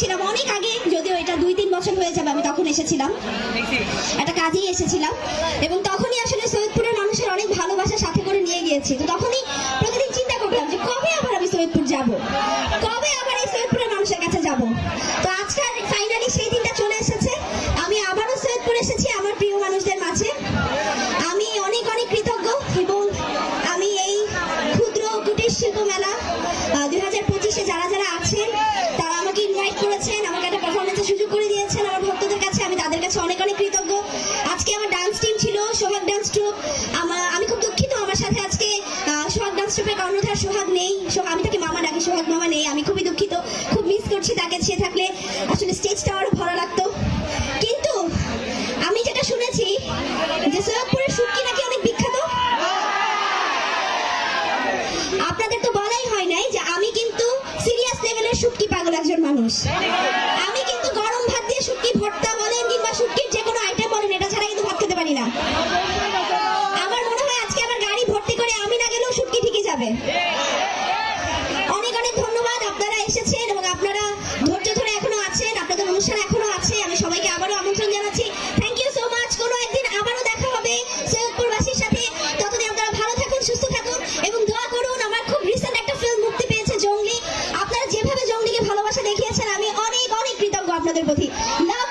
এসেছিলাম। অনেক আগে যদিও এটা দুই তিন বছর হয়ে যাবে আমি তখন এসেছিলাম। একটা কাজেই এসেছিলাম। এবং তখনই আসলে সৈয়দপুরের মানুষের অনেক ভালোবাসা সাথে করে নিয়ে গিয়েছি। তো তখনই প্রতিদিন চিন্তা করতাম যে কবে আবার আমি সৈয়দপুর যাব? কবে আবার এই সৈয়দপুরের মানুষের কাছে যাব? তো আজকে ফাইনালি সেই দিনটা চলে এসেছে। আমি আবারও সৈয়দপুর এসেছি আমার প্রিয় মানুষদের মাঝে। আমি অনেক অনেক কৃতজ্ঞ এবং আমি এই ক্ষুদ্র কুটির শিল্প মেলা দুই হাজার পঁচিশে যারা যারা আছেন আমার ভক্তদের কাছে, আমি তাদের কাছে অনেক অনেক কৃতজ্ঞ। আজকে আমার ডান্স টিম ছিল, সোহাগ ডান্স ট্রুপ আমার, আমি খুব দুঃখিত আমার সাথে আজকে সোহাগ ডান্স ট্রুপের কর্ণধার সোহাগ নেই। আমি তাকে মামা ডাকি, সোহাগ মামা নেই, আমি খুবই দুঃখিত। খুব মিস করছি তাকে, সে থাকলে আসলে স্টেজটা আরও ভালো লাগতো। কিন্তু আমি যেটা শুনেছি যে সৈয়দপুরের শুটকি নাকি অনেক বিখ্যাত। আপনাদের তো বলাই হয় নাই যে আমি কিন্তু সিরিয়াস লেভেলের শুটকি পাগল একজন মানুষ। শুটকি ভর্তা বলেন কিংবা শুটকির যে কোনো আইটেম বলেন, এটা ছাড়া কিন্তু ভাত খেতে পারি না। আমার মনে হয় আজকে আমার গাড়ি ভর্তি করে আমি না গেলেও শুটকি ঠিকই যাবে। नगरपति लाख